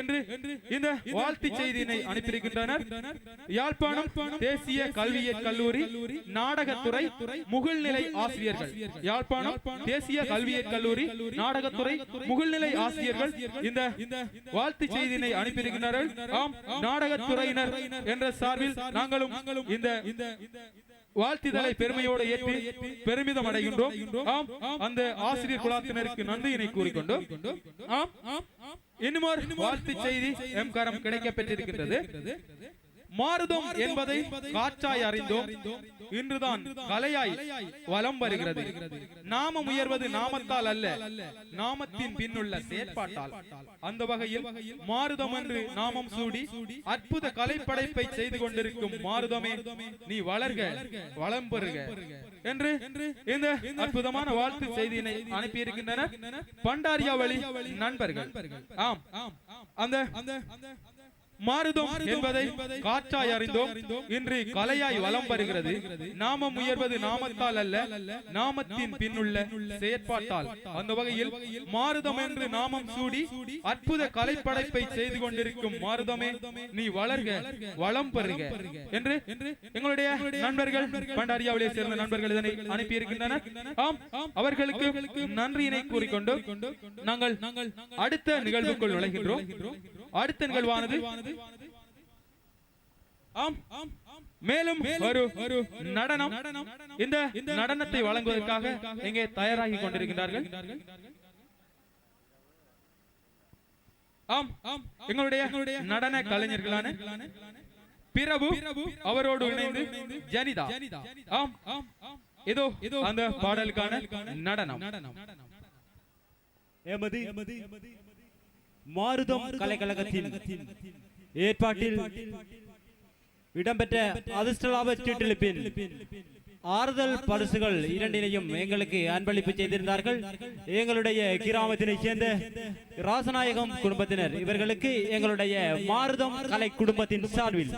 என்று இந்த வாழ்த்து செய்தியினை அனுப்பியிருக்கின்றனர். யாழ்ப்பாணம் தேசிய கல்வியியல் கல்லூரி நாடகத்துறை முகழ்நிலை ஆசிரியர்கள். யாழ்ப்பாணம் தேசிய கல்வியியல் கல்லூரி நாடகத்துறை முகழ்நிலை ஆசிரியர்கள் இந்த வாழ்த்து செய்தியினை அனுப்பியிருக்கின்றனர் ஆம் நாடகத்துறையினர் என்ற சார்பில் நாங்களும் இந்த வாழ்த்திதழை பெருமையோடு ஏற்றி பெருமிதம் அடைகின்றோம். ஆம் அந்த ஆசிரியர் குலாத்தினருக்கு நன்றியினை கூறிக்கொண்டு ஆம் இன்னுமோர் வாழ்த்து செய்தி எம் கரம் கிடைக்க பெற்றிருக்கின்றது. மாறுதோம் என்பதை காற்றாய் அறிந்தோம். இன்றுதான் கலையாய் வலம் வருகிறது. நாமம் உயர்வது நாமத்தால் அல்ல. நாமத்தின் பின்னுள்ள செயற்பாட்டால். அந்த வகையில் மாறுதம் என்று நாமம் சூடி அற்புத கலைப்படைப்பை செய்து கொண்டிருக்கும் மாறுதமே நீ வளர்க வளம் பெறுக. என்று இந்த அற்புதமான வாழ்த்து செய்தியினை அனுப்பியிருக்கின்றனர் பண்டாரியாவளி நண்பர்கள். ஆம். அந்த மாறுதோம் என்பதை காற்றாய் அறிந்தோம். இன்று கலையாய் வலம் வருகிறது. நாமம் உயர்வது நாமத்தால் அல்ல நாமத்தின் பின்னுள்ள செயற்பாட்டால். அந்த வகையில் மாறுதம் என்று நாமம் சூடி அற்புத கலைப்படைப்பை செய்து கொண்டிருக்கும் மாறுதமே நீ வளர்க வளம் பெறுக. என்று எங்களுடைய நண்பர்கள் பண்டாரியாவிலே சேர்ந்த நண்பர்கள் இதனை அனுப்பி இருக்கின்றனர் ஆம் அவர்களுக்கு நன்றியினை கூறிக்கொண்டு நாங்கள் அடுத்த நிகழ்வுக்குள் நுழைகின்றோம். அடுத்த நிகழ்வானது ஆம் மேலும் ஒரு ஒரு நடனம். இந்த நடனத்தை வழங்குவதற்காக இங்கே தயாராகி கொண்டிருக்கின்றார்கள். ஆம் எங்களுடைய நடன கலைஞர்களான பிரபு அவரோடு இணைந்து ஜனிதா. ஆம் இதோ அந்த பாடலுக்கான நடனம். எமது மாருதம் கலைக்கழகத்தின் ஏற்பாட்டில் இடம்பெற்ற அதிர்ஷ்டலாப சீட்டெழுப்பின் ஆறுதல் பரிசுகள் இரண்டினையும் எங்களுக்கு அன்பளிப்பு செய்திருந்தார்கள். எங்களுடைய கிராமத்தினைச் சேர்ந்த ராசநாயகம் குடும்பத்தினர். இவர்களுக்கு எங்களுடைய மாருதம் கலை குடும்பத்தின் சார்பில்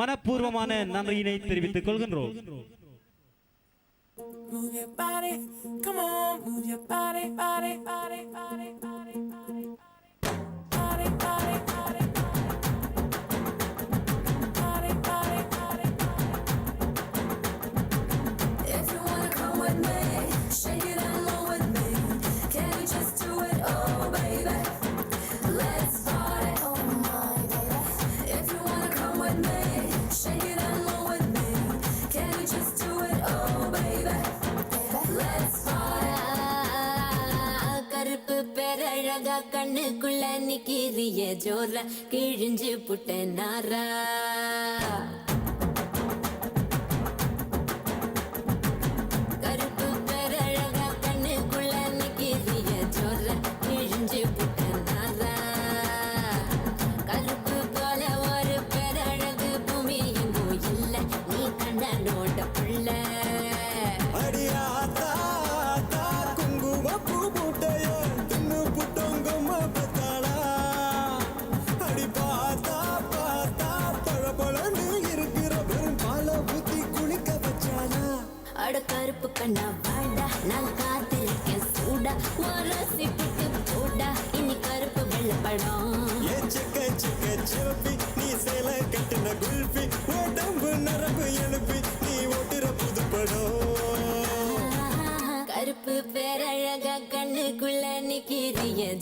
மனப்பூர்வமான நன்றியினை தெரிவித்துக் கொள்கின்றோம். Move your body, come on, move your body, body, body, body, body, body, body, ஜோர்ல கிழிஞ்சு புட்டனாரா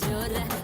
جوله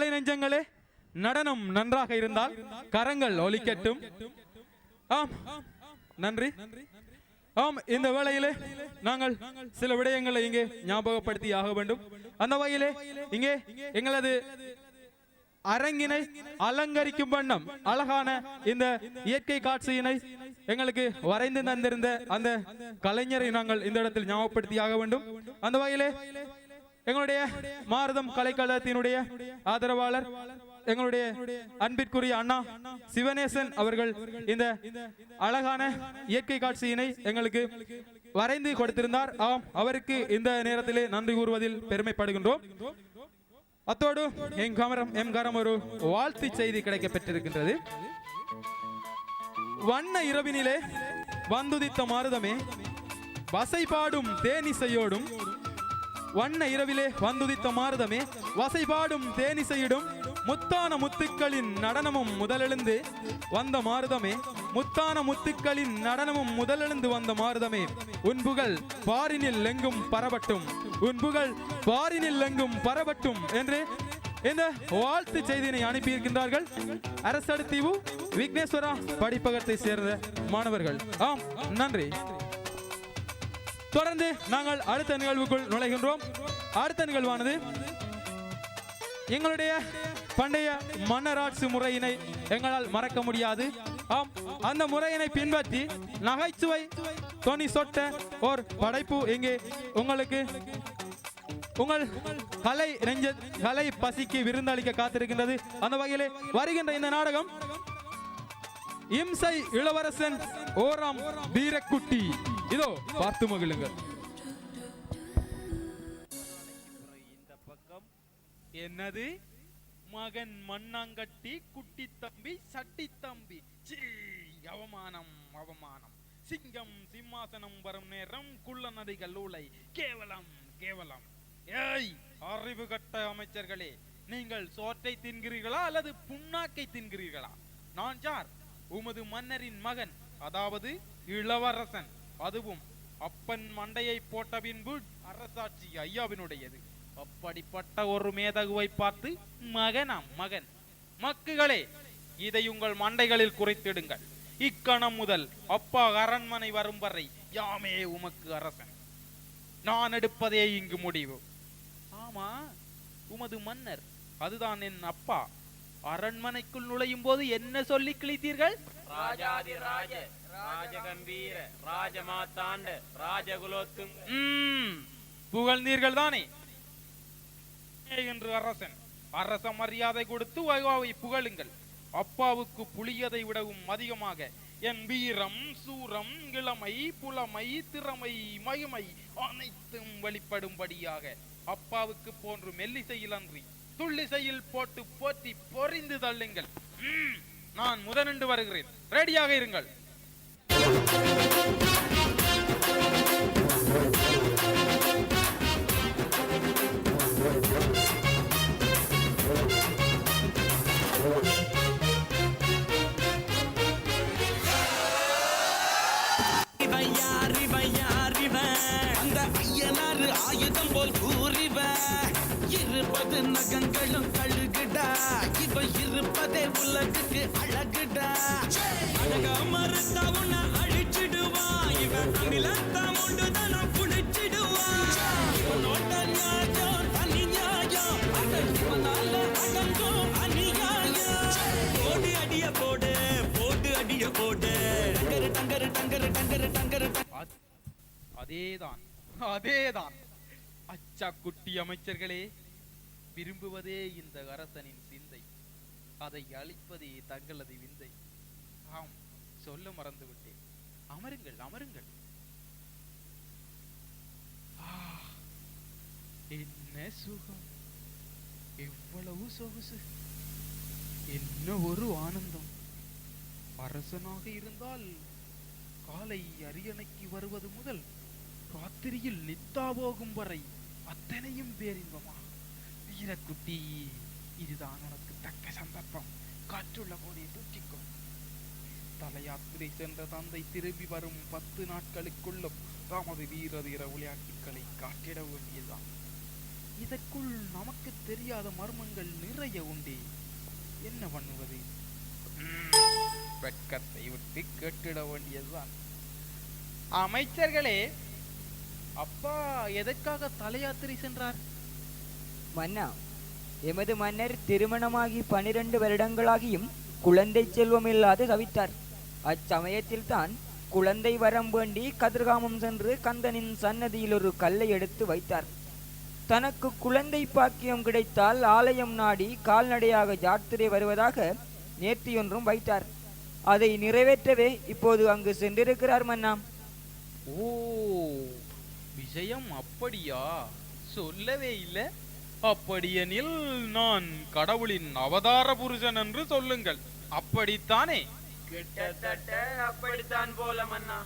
கலை நெஞ்சங்களே நடனம் நன்றாக இருந்தால் கரங்கள் ஒலிக்கட்டும். ஆம் நன்றி. ஆம் இந்த வேளையிலே நாங்கள் சில விடயங்களை இங்கே ஞாபகப்படுத்தி ஆக வேண்டும். அந்த வகையிலே இங்கே எங்களது அரங்கினை அலங்கரிக்கும் வண்ணம் அழகான இந்த இயற்கை காட்சியினை எங்களுக்கு வரைந்து தந்திருந்த அந்த கலைஞரை நாங்கள் இந்த இடத்தில் ஞாபகப்படுத்தி ஆக வேண்டும். அந்த வகையிலே எங்களுடைய மாரதம் கலைக்கழகத்தினுடைய ஆதரவாளர் எங்களுடைய அன்பிற்குரிய அண்ணா சிவனேசன் அவர்கள் இந்த அழகான இயற்கை காட்சியினை எங்களுக்கு வரைந்து கொடுத்திருந்தார். ஆம் அவருக்கு இந்த நேரத்திலே நன்றி கூறுவதில் பெருமைப்படுகின்றோம். அத்தோடு எம் கமரம் எம் கரம் ஒரு வாழ்த்து செய்தி கிடைக்க பெற்றிருக்கின்றது வண்ண இரவினிலே வந்துதித்த மாருதமே வசைபாடும் தேனிசையோடும் வண்ண இரவிலே வந்துதித்த மாருதமே வசைபாடும் தேனிசையிடும் முத்தான முத்துக்களின் நடனமும் முதலெழுந்து வந்த மாருதமே முத்தான முத்துக்களின் நடனமும் முதலெழுந்து வந்த மாருதமே. உன் புகழ் பாரினில் எங்கும் பரவட்டும் உன் புகழ் பாரினில் எங்கும் பரவட்டும் என்று இந்த வாழ்த்து செய்தியினை அனுப்பியிருக்கின்றார்கள். அரசடுத்தீவு விக்னேஸ்வரா படிப்பகத்தை சேர்ந்த மாணவர்கள். ஆம் நன்றி. தொடர்ந்து நாங்கள் அடுத்த நிகழ்வுக்குள் நுழைகின்றோம். அடுத்த நிகழ்வானது எங்களுடைய பண்டைய மன்னராட்சி முறையினை எங்களால் மறக்க முடியாது. ஆம் அந்த முறையினை பின்பற்றி நகைச்சுவை தொனி சொட்ட ஓர் படைப்பு இங்கே உங்களுக்கு. உங்கள் கலை நெஞ்ச கலை பசிக்கு விருந்தளிக்க காத்திருக்கின்றது. அந்த வகையிலே வருகின்ற இந்த நாடகம் இம்சை இளவரசன் ஓராம் வீரக்குட்டி. இதோ பார்த்து மகிழுங்கள். என்னது? மகன் மண்ணாங்கட்டி குட்டி தம்பி சட்டி தம்பி. சீ அவமானம் அவமானம். சிங்கம் சிம்மாசனம் வரும் நேரம் குள்ள நதிகள் ஊலை. கேவலம் கேவலம். ஏய் அறிவு கட்ட அமைச்சர்களே நீங்கள் சோற்றை தின்கிறீர்களா அல்லது புண்ணாக்கை தின்கிறீர்களா? நான் யார்? உமது மன்னரின் மகன் அதாவது இளவரசன். அதுவும் அப்பன் மண்டையை போட்ட பின்பு அரசாட்சி ஐயாவினுடையது. அப்படிப்பட்ட ஒரு மேதகுவை பார்த்து மகனாம் மகன் மக்குகளே இதை உங்கள் மண்டைகளில் குறைத்திடுங்கள். இக்கணம் முதல் அப்பா அரண்மனை வரும் வரை யாமே உமக்கு அரசன். நான் எடுப்பதே இங்கு முடிவு. ஆமா உமது மன்னர் அதுதான் என் அப்பா. அரண்மனைக்குள் நுழையும் போது என்ன சொல்லி கிழித்தீர்கள்? ராஜாதிராஜ ராஜகம்பீர ராஜமாத்தாண்ட ராஜகுலோத்துங்க புகழ்ந்தீர்கள் தானே? என்று அரசன் அரச மரியாதை கொடுத்து வைவாவை புகழுங்கள். அப்பாவுக்கு புளியதை விடவும் அதிகமாக. என் வீரம் சூரம் இளமை புலமை திறமை மகிமை அனைத்தும் வெளிப்படும்படியாக. அப்பாவுக்கு போன்று மெல்லிசையில் அன்றி துள்ளிசையில் போட்டு போற்றி பொறிந்து தள்ளுங்கள். நான் முதனின்று வருகிறேன். ரெடியாக இருங்கள். இவன் யார் இவன் யார் இவன் அந்த ஐயனாறு ஆயுதம் போல் கூறிவ. இருபது நகங்களும் கழுகுடா. இவ இருப்பதே உலகுக்கு அழகுடா. அழக மறுத்தா உன்னை அழிச்சிடுவா. இவன் தமிழத்தா உண்டு தானம் குளிச்சிடுவான் இவனோட நியாயம் தனி நியாயம் அவன் இவனால அடங்கும் அநியாயம். போடு அடிய போடு போடு அடிய போடு. டங்கரு டங்கரு டங்கரு டங்கரு டங்கரு அதேதான் அதேதான். அச்சா குட்டி அமைச்சர்களே விரும்புவதே இந்த அரசனின் சிந்தை. அதை அழிப்பதே தங்களது விந்தை. ஆம் சொல்ல மறந்து விட்டேன் அமருங்கள் அமருங்கள். ஆ, என்ன சுகம். எவ்வளவு சொகுசு. என்ன ஒரு ஆனந்தம். அரசனாக இருந்தால் காலை அரியணைக்கு வருவது முதல் ராத்திரியில் நித்தா போகும் வரை அத்தனையும் பேரின்பமா வீரக்குட்டி இதுதான் உனக்கு தக்க சந்தர்ப்பம். காற்றுள்ள போதே தூக்கிக்கோ தலையாத்திரை சென்ற தந்தை திரும்பி வரும் பத்து நாட்களுக்குள்ளும் தமது வீர தீர விளையாட்டுக்களை காட்டிட வேண்டியதுதான். இதற்குள் நமக்கு தெரியாத மர்மங்கள் நிறைய உண்டே. என்ன பண்ணுவது? ம், வெட்கத்தை விட்டு கேட்டிட வேண்டியதுதான். அமைச்சர்களே அப்பா எதற்காக தலையாத்திரை சென்றார்? மன்னா எமது மன்னர் திருமணமாகி பனிரெண்டு வருடங்களாகியும் குழந்தை செல்வம் இல்லாது தவித்தார். அச்சமயத்தில் தான் குழந்தை வரம் வேண்டி கதிர்காமம் சென்று கந்தனின் சன்னதியில் ஒரு கல்லை எடுத்து வைத்தார். தனக்கு குழந்தை பாக்கியம் கிடைத்தால் ஆலயம் நாடி கால்நடையாக ஜாத்திரை வருவதாக நேர்த்தியொன்றும் வைத்தார். அதை நிறைவேற்றவே இப்போது அங்கு சென்றிருக்கிறார் மன்னா. ஓ விஷயம் அப்படியா? சொல்லவே இல்லை. அப்படியெனில் நான் கடவுளின் அவதார புருஷன் என்று சொல்லுங்கள். அப்படித்தானே? கிட்டத்தட்ட அப்படித்தான் போல மன்னா.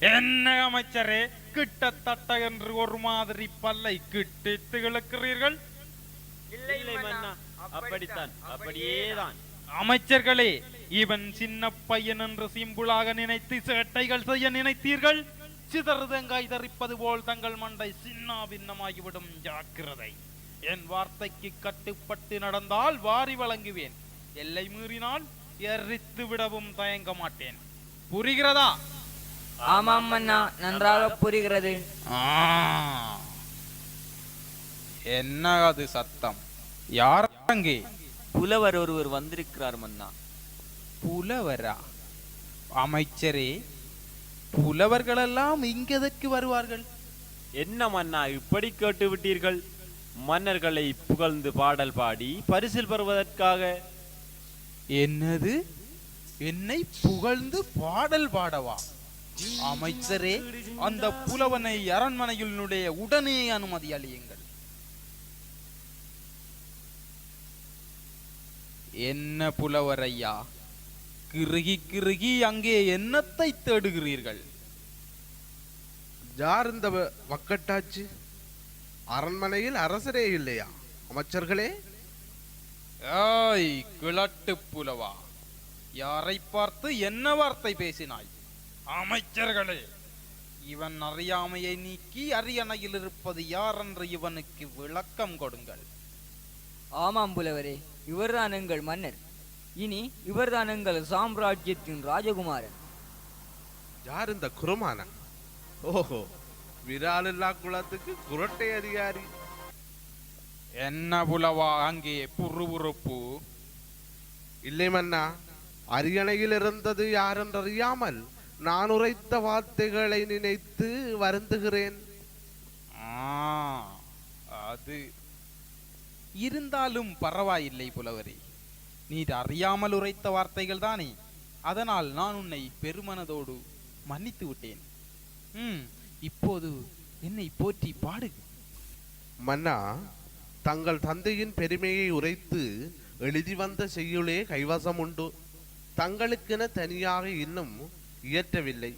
என்ன அமைச்சரே கிட்டத்தட்ட என்று ஒரு மாதிரி பல்லை கிட்டித்து இல்லை மன்னா. அப்படித்தான். அப்படியேதான். அமைச்சர்களே இவன் சின்ன பையன் என்று சிம்புளாக நினைத்து சேட்டைகள் செய்ய நினைத்தீர்கள்? சிதறு தேங்காய் தரிப்பது போல் தங்கள் மண்டை சின்ன பின்னமாகிவிடும் ஜாக்கிரதை. என் வார்த்தைக்கு கட்டுப்பட்டு நடந்தால் வாரி வழங்குவேன். எல்லை மீறினால் எரித்து விடவும் தயங்க மாட்டேன். புரிகிறதா? ஆமாம் மன்னா நன்றாக புரிகிறது. என்ன அது சத்தம்? யார் அங்கே? புலவர் ஒருவர் வந்திருக்கிறார் மன்னா. புலவரா? அமைச்சரே புலவர்களெல்லாம் இங்கெதற்கு வருவார்கள்? என்ன மன்னா இப்படி கேட்டு விட்டீர்கள்? மன்னர்களை புகழ்ந்து பாடல் பாடி பரிசில் பெறுவதற்காக. என்னது? என்னை புகழ்ந்து பாடல் பாடவா? அமைச்சரே அந்த புலவனை அரண்மனையில் நுழைய உடனே அனுமதி அளியுங்கள். என்ன புலவர் ஐயா? கிறுகி கிறுகி அங்கே என்னத்தை தேடுகிறீர்கள்? யார் இந்த வ- வக்கட்டாச்சு அரண்மனையில் அரசரே இல்லையா? அமைச்சர்களே? ஏய் கிழட்டு புலவா யாரை பார்த்து என்ன வார்த்தை பேசினாய்? அமைச்சர்களே இவன் அறியாமையை நீக்கி அரியணையில் இருப்பது யார் என்று இவனுக்கு விளக்கம் கொடுங்கள். ஆமாம் புலவரே இவர்தான் எங்கள் மன்னர். இனி இவர்தான் எங்கள் சாம்ராஜ்யத்தின் ராஜகுமாரன். யார் இந்த குருமானன் ஓஹோ விராலில்லா குலத்துக்கு குரட்டை அதிகாரி. என்ன புலவா அங்கே புறுபுறுப்பு? இல்லை மன்னா அரியணையில் இருந்தது யார் என்றறியாமல் நான் உரைத்த வார்த்தைகளை நினைத்து வருந்துகிறேன். ஆ, அது. இருந்தாலும் பரவாயில்லை புலவரே. நீர் அறியாமல் உரைத்த வார்த்தைகள் தானே. அதனால் நான் உன்னை பெருமனதோடு மன்னித்து விட்டேன். ம் இப்போது என்னை போற்றி பாடு. மன்னா தங்கள் தந்தையின் பெருமையை உரைத்து எழுதி வந்த செய்யுளே கைவசம் உண்டு. தங்களுக்கென தனியாக இன்னும் இயற்றவில்லை.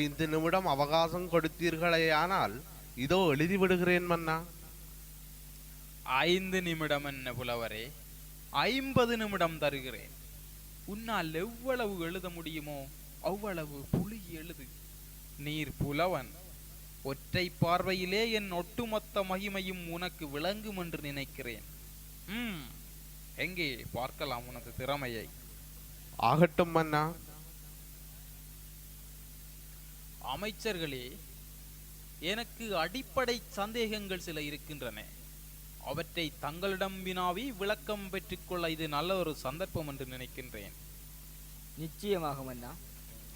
ஐந்து நிமிடம் அவகாசம் கொடுத்தீர்களேயானால் இதோ எழுதி விடுகிறேன் மன்னா. ஐந்து நிமிடம் என்ன புலவரே. ஐம்பது நிமிடம் தருகிறேன். உன்னால் எவ்வளவு எழுத முடியுமோ அவ்வளவு புலி எழுது. நீர் புலவன் ஒற்றை பார்வையிலே என் ஒட்டுமொத்த மகிமையும் உனக்கு விளங்கும் என்று நினைக்கிறேன். ம் எங்கே பார்க்கலாம் உனது திறமையை. ஆகட்டும் மன்னா அமைச்சர்களே எனக்கு அடிப்படை சந்தேகங்கள் சில இருக்கின்றன. அவற்றை தங்களிடம் வினாவி விளக்கம் பெற்றுக்கொள்ள இது நல்ல ஒரு சந்தர்ப்பம் என்று நினைக்கின்றேன். நிச்சயமாக மன்னா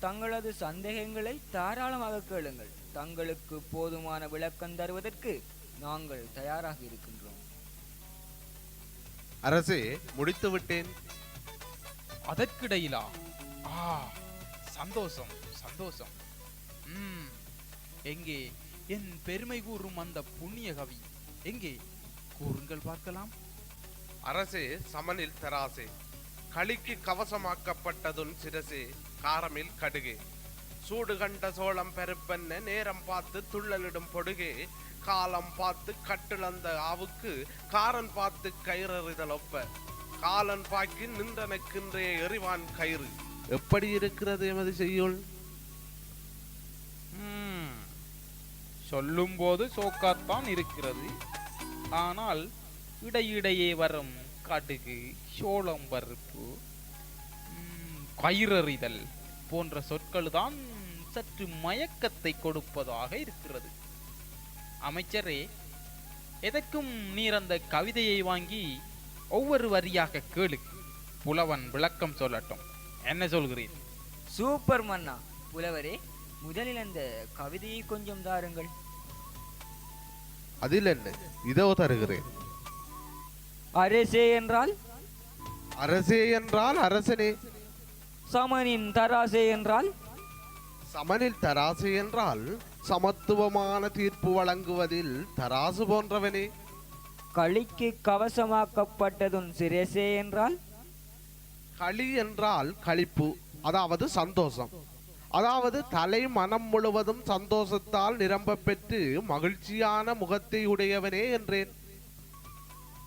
தங்களது சந்தேகங்களை தாராளமாக கேளுங்கள். தங்களுக்கு போதுமான விளக்கம் தருவதற்கு நாங்கள் தயாராக இருக்கின்றோம். அரசே முடித்து விட்டேன். அதற்கிடையிலா? ஆ சந்தோஷம் சந்தோஷம். எங்கே? என் பெருமை கூறும் அந்த புண்ணிய கவி. எங்கே? கூறுங்கள் பார்க்கலாம். அரசே சமனில் தராசே களிக்கு கவசமாக்கப்பட்டதுன் சிரசே காரமில் கடுகே. சூடு கண்ட சோளம் பெருப்பென்ன நேரம் பார்த்து துள்ளலிடும் பொடுகே. காலம் பார்த்து கட்டுளந்த ஆவுக்கு காரன் பார்த்து கயிறறிதல் ஒப்ப காலன் பாக்கி நின்றனக்கின்றே எறிவான் கயிறு. எப்படி இருக்கிறது எமது செய்யுள்? ம், சொல்லும்போது சோக்காத்தான் இருக்கிறது. ஆனால் இடையிடையே வரும் கடுகு சோளம் பருப்பு கயிறறிதல் போன்ற சொற்கள் தான் சற்று மயக்கத்தை கொடுப்பதாக இருக்கிறது. அமைச்சரே எதற்கும் நீர் அந்த கவிதையை வாங்கி ஒவ்வொரு வரியாக கேளு. புலவன் விளக்கம் சொல்லட்டும். என்ன சொல்கிறீர்? சூப்பர் மன்னா. புலவரே முதலில் அந்த கவிதையை கொஞ்சம் தாருங்கள். அதில் என்ன? இதோ தருகிறேன். அரசே என்றால்? அரசே என்றால் அரசனே. சமனின் தராசே என்றால்? சமனில் தராசு என்றால் சமத்துவமான தீர்ப்பு வழங்குவதில் தராசு போன்றவனே. களிக்கு கவசமாக்கப்பட்டதும் சிரசே என்றால்? களி என்றால் களிப்பு அதாவது சந்தோஷம். அதாவது தலை மனம் முழுவதும் சந்தோஷத்தால் நிரம்ப பெற்று மகிழ்ச்சியான முகத்தை உடையவனே என்றேன்.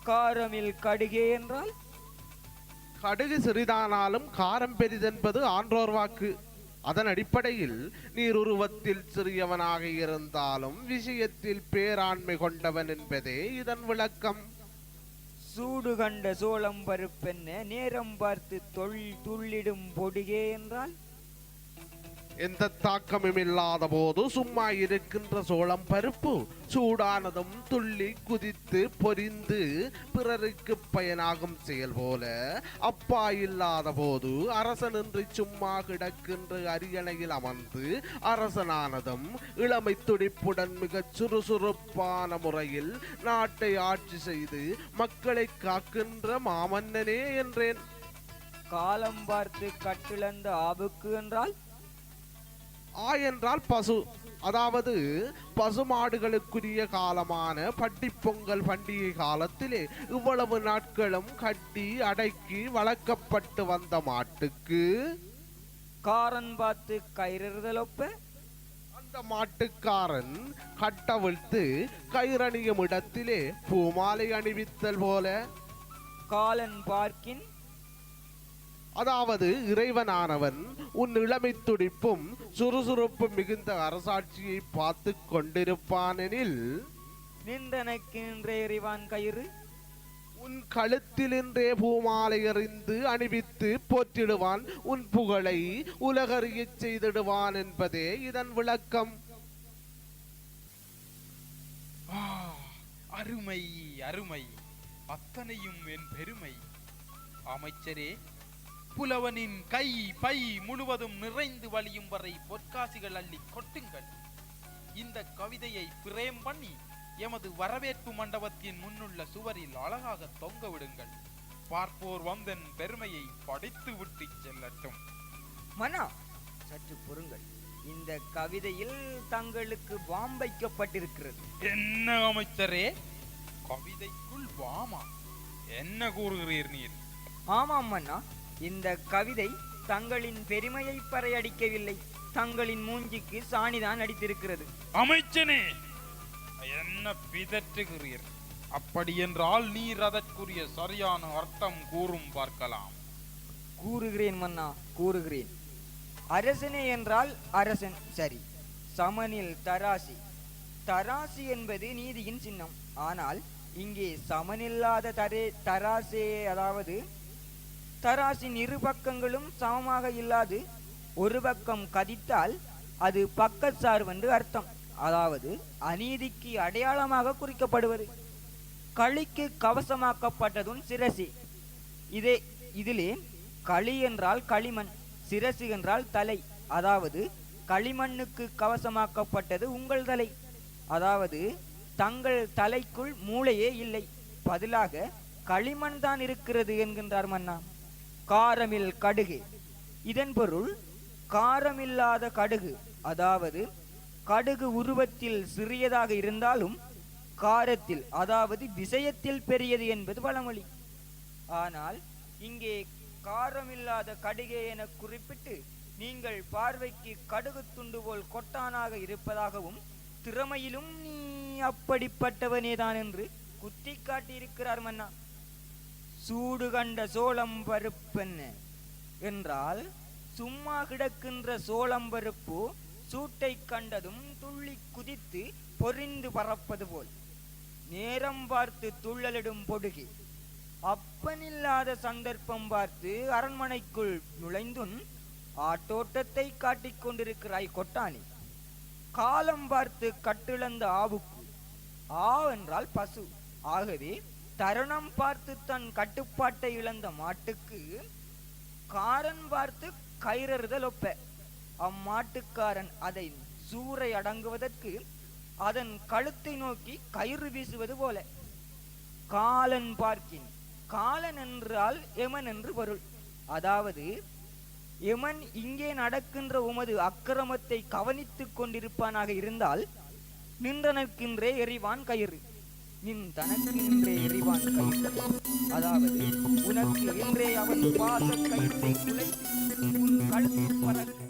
காரமில் கடுகே என்றால்? கடுகு சிறிதானாலும் காரம் பெரிதென்பது ஆன்றோர் வாக்கு. அதன் அடிப்படையில் நீர் உருவத்தில் சிறியவனாக இருந்தாலும் விஷயத்தில் பேராண்மை கொண்டவன் என்பதே இதன் விளக்கம். சூடு கண்ட சோளம் பருப்பென்ன? நேரம் பார்த்து தொல் துள்ளிடும் பொடிகே என்றால்? எந்த தாக்கமும் இல்லாத போது சும்மா இருக்கின்ற சோளம் பருப்பு சூடானதும் துள்ளி குதித்து பொரிந்து பிறருக்கு பயனாகும் செயல் போல அப்பா இல்லாத போது அரசனின்றி சும்மா கிடக்கின்ற அரியணையில் அமர்ந்து அரசனானதும் இளமை துடிப்புடன் மிகச் சுறுசுறுப்பான முறையில் நாட்டை ஆட்சி செய்து மக்களை காக்கின்ற மாமன்னனே என்றேன். காலம் பார்த்து கட்டிழந்த ஆபுக்கு என்றால் ஆ என்றால் பசு. அதாவது பசுமாடுகளுக்குரிய காலமான பட்டிப்பொங்கல் பண்டிகை காலத்திலே இவ்வளவு நாட்களும் கட்டி அடக்கி வளர்க்கப்பட்டு வந்த மாட்டுக்கு. காரன் பார்த்து கயிறுதலொப்ப அந்த மாட்டுக்காரன் கட்டவிழ்த்து கயிறணியும் இடத்திலே பூமாலை அணிவித்தல் போல. காலன் பார்க்கின் அதாவது இறைவனானவன் உன் இளமை துடிப்பும் சுறுசுறுப்பும் மிகுந்த அரசாட்சியை பார்த்து கொண்டிருப்பானெனில் நின்றனக்கு நின்ற எறிவான் கயிறு. உன் கழுத்திலின்றே பூமாலை எறிந்து அணிவித்து போற்றிடுவான். உன் புகழை உலகறியச் செய்திடுவான் என்பதே இதன் விளக்கம். ஆ, அருமை அருமை. அத்தனையும் என் பெருமை. அமைச்சரே புலவனின் கை பை முழுவதும் நிறைந்து வழியும் வரை பொற்காசிகள் அள்ளி கொட்டுங்கள். இந்த கவிதையை பிரேம் பண்ணி எமது வரவேற்பு மண்டபத்தின் முன்னுள்ள சுவரில் அழகாக தொங்க விடுங்கள். பார்ப்போர் வந்தன் பெருமையை படித்து விட்டு செல்லட்டும். மன்னா சற்று பொறுங்கள். இந்த கவிதையில் தங்களுக்கு பாம் வைக்கப்பட்டிருக்கிறது. என்ன அமைச்சரே? கவிதைக்குள் வாமா என்ன கூறுகிறீர் நீர்? ஆமாம் மன்னா இந்த கவிதை தங்களின் பெருமையை பறையடிக்கவில்லை. தங்களின் மூஞ்சிக்கு சாணிதான் அடித்திருக்கிறது. அமைச்சனே என்ன பிதற்றுகிறீர்? அப்படி என்றால் நீர் அதற்குரிய சரியான அர்த்தம் கூறும் பார்க்கலாம். கூறுகிறேன் மன்னா கூறுகிறேன். அரசனே என்றால் அரசன் சரி. சமனில் தராசி. தராசி என்பது நீதியின் சின்னம். ஆனால் இங்கே சமனில்லாத தரே தராசே அதாவது தராசின் இரு பக்கங்களும் சமமாக இல்லாது ஒரு பக்கம் கதித்தால் அது பக்கச்சார் என்று அர்த்தம். அதாவது அநீதிக்கு அடையாளமாக குறிக்கப்படுவது. களிக்கு கவசமாக்கப்பட்டதும் சிரசி. இதே இதிலே களி என்றால் களிமண் சிரசு என்றால் தலை. அதாவது களிமண்ணுக்கு கவசமாக்கப்பட்டது உங்கள் தலை. அதாவது தங்கள் தலைக்குள் மூளையே இல்லை. பதிலாக களிமண் தான் இருக்கிறது என்கின்றார் மன்னா. காரமில் கடுகு. இதன் பொருள் காரமில்லாத கடுகு. அதாவது கடுகு உருவத்தில் சிறியதாக இருந்தாலும் காரத்தில் அதாவது விஷயத்தில் பெரியது என்பது பழமொழி. ஆனால் இங்கே காரமில்லாத கடுகே என குறிப்பிட்டு நீங்கள் பார்வைக்கு கடுகு துண்டு போல் கொட்டானாக இருப்பதாகவும் திறமையிலும் நீ அப்படிப்பட்டவனேதான் என்று குத்தி காட்டியிருக்கிறார் மன்னா. சூடு கண்ட சோளம் பருப்பென்ன என்றால் சும்மா கிடக்கின்ற சோளம் பருப்பு சூட்டை கண்டதும் துள்ளி குதித்து பொரிந்து பறப்பது போல். நேரம் பார்த்து துள்ளலிடும் பொடுகி. அப்பனில்லாத சந்தர்ப்பம் பார்த்து அரண்மனைக்குள் நுழைந்தும் ஆட்டோட்டத்தை காட்டிக் கொண்டிருக்கிறாய் கொட்டானி. காலம் பார்த்து கட்டிழந்த ஆவுக்கு. ஆ என்றால் பசு. ஆகவே தருணம் பார்த்து தன் கட்டுப்பாட்டை இழந்த மாட்டுக்கு காரன் பார்த்து கயிறறுதல் ஒப்ப. அம்மாட்டுக்காரன் அதை சூறை அடங்குவதற்கு அதன் கழுத்தை நோக்கி கயிறு வீசுவது போல. காலன் பார்க்கின் காலன் என்றால் எமன் என்று பொருள். அதாவது எமன் இங்கே நடக்கின்ற உமது அக்கிரமத்தை கவனித்துக் கொண்டிருப்பானாக இருந்தால் நின்றனர்க்கின்றே எறிவான் கயிறு. நின் தனக்கின்றே எறிவான் கயிறு அதாவது உனக்கு இன்றே அவன் பாச கயிறை குலைத்து உன் கழுத்து பறக்க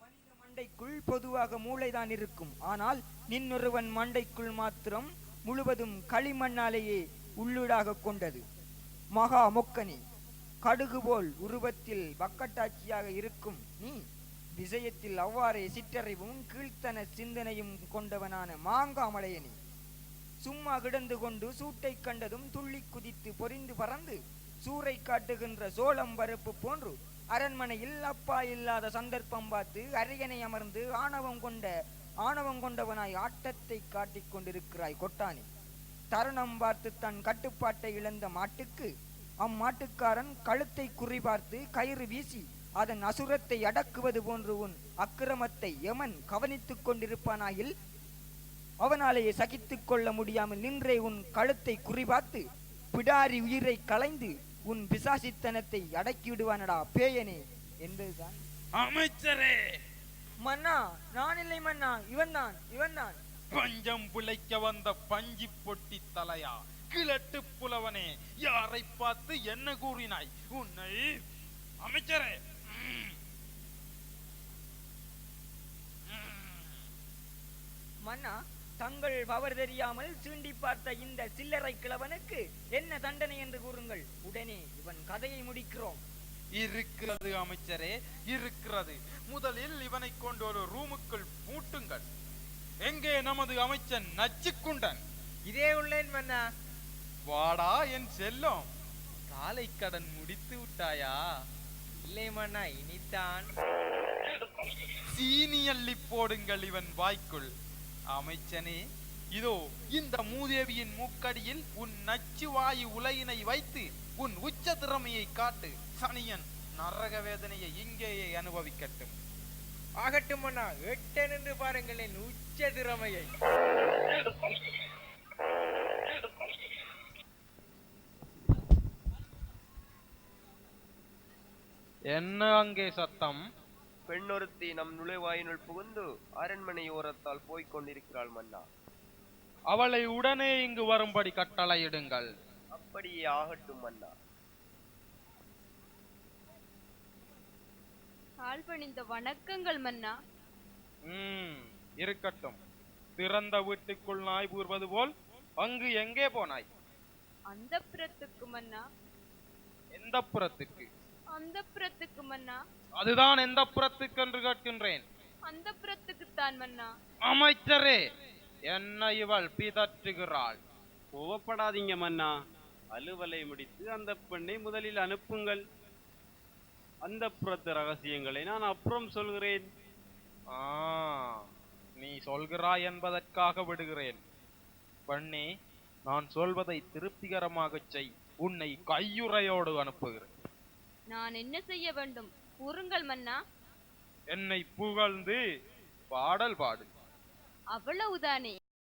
மனித மண்டைக்குள் பொதுவாக மூளைதான் இருக்கும். ஆனால் நின்னொருவன் மண்டைக்குள் மாத்திரம் முழுவதும் களிமண்ணாலேயே உள்ளூடாக கொண்டது. மகா மொக்கனி கடுகு போல் உருவத்தில் பக்கட்டாட்சியாக இருக்கும் நீ விஷயத்தில் அவ்வாறே சிற்றறிவும் கீழ்த்தன சிந்தனையும் கொண்டவனான மாங்காமலையனி. சும்மா கிடந்து கொண்டு சூட்டை கண்டதும் துள்ளி குதித்து பொரிந்து பறந்து சூறை காட்டுகின்ற சோளம் பருப்பு போன்று அரண்மனையில் அப்பா இல்லாத சந்தர்ப்பம் பார்த்து அரியணை அமர்ந்து ஆணவம் கொண்ட ஆணவம் கொண்டவனாய் ஆட்டத்தை காட்டிக் கொண்டிருக்கிறாய் கொட்டானி. தருணம் பார்த்து தன் கட்டுப்பாட்டை இழந்த மாட்டுக்கு அம்மாட்டுக்காரன் கழுத்தை குறிபார்த்து கயிறு வீசி அதன் அசுரத்தை அடக்குவது போன்று உன் அக்கிரமத்தை யமன் கவனித்துக் கொண்டிருப்பானாயில் அவனாலேயே சகித்துக் கொள்ள முடியாமல் நின்றே உன் கழுத்தை குறிபார்த்து பிடாரி உயிரை களைந்து உன் பிசாசித்தனத்தை அடக்கி விடுவானடா பேயனே என்பதுதான். அமைச்சரே! மன்னா நான் இல்லை மன்னா இவன்தான் இவன்தான். பஞ்சம் பிழைக்க வந்த பஞ்சி பொட்டி தலையா? கிழட்டு புலவனே யாரை பார்த்து என்ன கூறினாய்? உன்னை அமைச்சரே. மன்னா தங்கள் பவர் தெரியாமல் சீண்டி பார்த்த இந்த சில்லறை கிழவனுக்கு என்ன தண்டனை என்று கூறுங்கள்? உடனே இவன் கதையை முடிக்கிறோம். இருக்கிறது அமைச்சரே இருக்கிறது. முதலில் இவனை கொண்டு ஒரு ரூமுக்குள் பூட்டுங்கள் எங்கே நமது அமைச்சன் நச்சுக்குண்டன்? இதே உள்ளேன் மன்னா. வாடா என் செல்லம். காலை கடன் முடித்து விட்டாயா? இல்லை மன்னா இனித்தான். சீனி அள்ளி போடுங்கள் இவன் வாய்க்குள். அமைச்சனே இதோ இந்த மூதேவியின் மூக்கடியில் உன் நச்சு வாயு உலையினை வைத்து உன் உச்ச திறமையை காட்டு. சனியன் நரக வேதனையை இங்கேயே அனுபவிக்கட்டும். ஆகட்டும் மன்னா எட்ட நின்று பாருங்களேன் திறமையை என்ன அங்கே சத்தம்? பெண்ணொருத்தி நம் நுழைவாயினுள் புகுந்து அரண்மனை ஓரத்தால் போய்க் கொண்டிருக்கிறாள் மன்னா. அவளை உடனே இங்கு வரும்படி கட்டளையிடுங்கள். அப்படியே ஆகட்டும் மன்னா. ஆழ்பணிந்த வணக்கங்கள் மன்னா. ம். இருக்கட்டும். திறந்த வீட்டுக்குள் நாய் கூறுவது போல் அங்கு எங்கே போனாய் அந்த புறத்துக்கு மன்னா. எந்த புறத்துக்கு? அந்த புறத்துக்கு மன்னா. அதுதான் எந்த புறத்துக்கு என்று கேட்கின்றேன். அந்த புறத்துக்குத்தான் மன்னா. அமைச்சரே என்ன இவள் பிதற்றுகிறாள். கோவப்படாதீங்க மன்னா. அலுவலை முடித்து அந்த பெண்ணை முதலில் அனுப்புங்கள். அந்த புறத்து ரகசியங்களை நான் அப்புறம் சொல்கிறேன். ஆ. நீ சொல்கிறாய் என்பதற்காக விடுகிறேன். பெண்ணே நான் சொல்வதை திருப்திகரமாகச் செய். உன்னை கையுறையோடு அனுப்புகிறேன். நான் என்ன செய்ய வேண்டும்? கூறுங்கள் மன்னா. என்னை புகழ்ந்து பாடல் பாடு. அவ்வளவுதானே.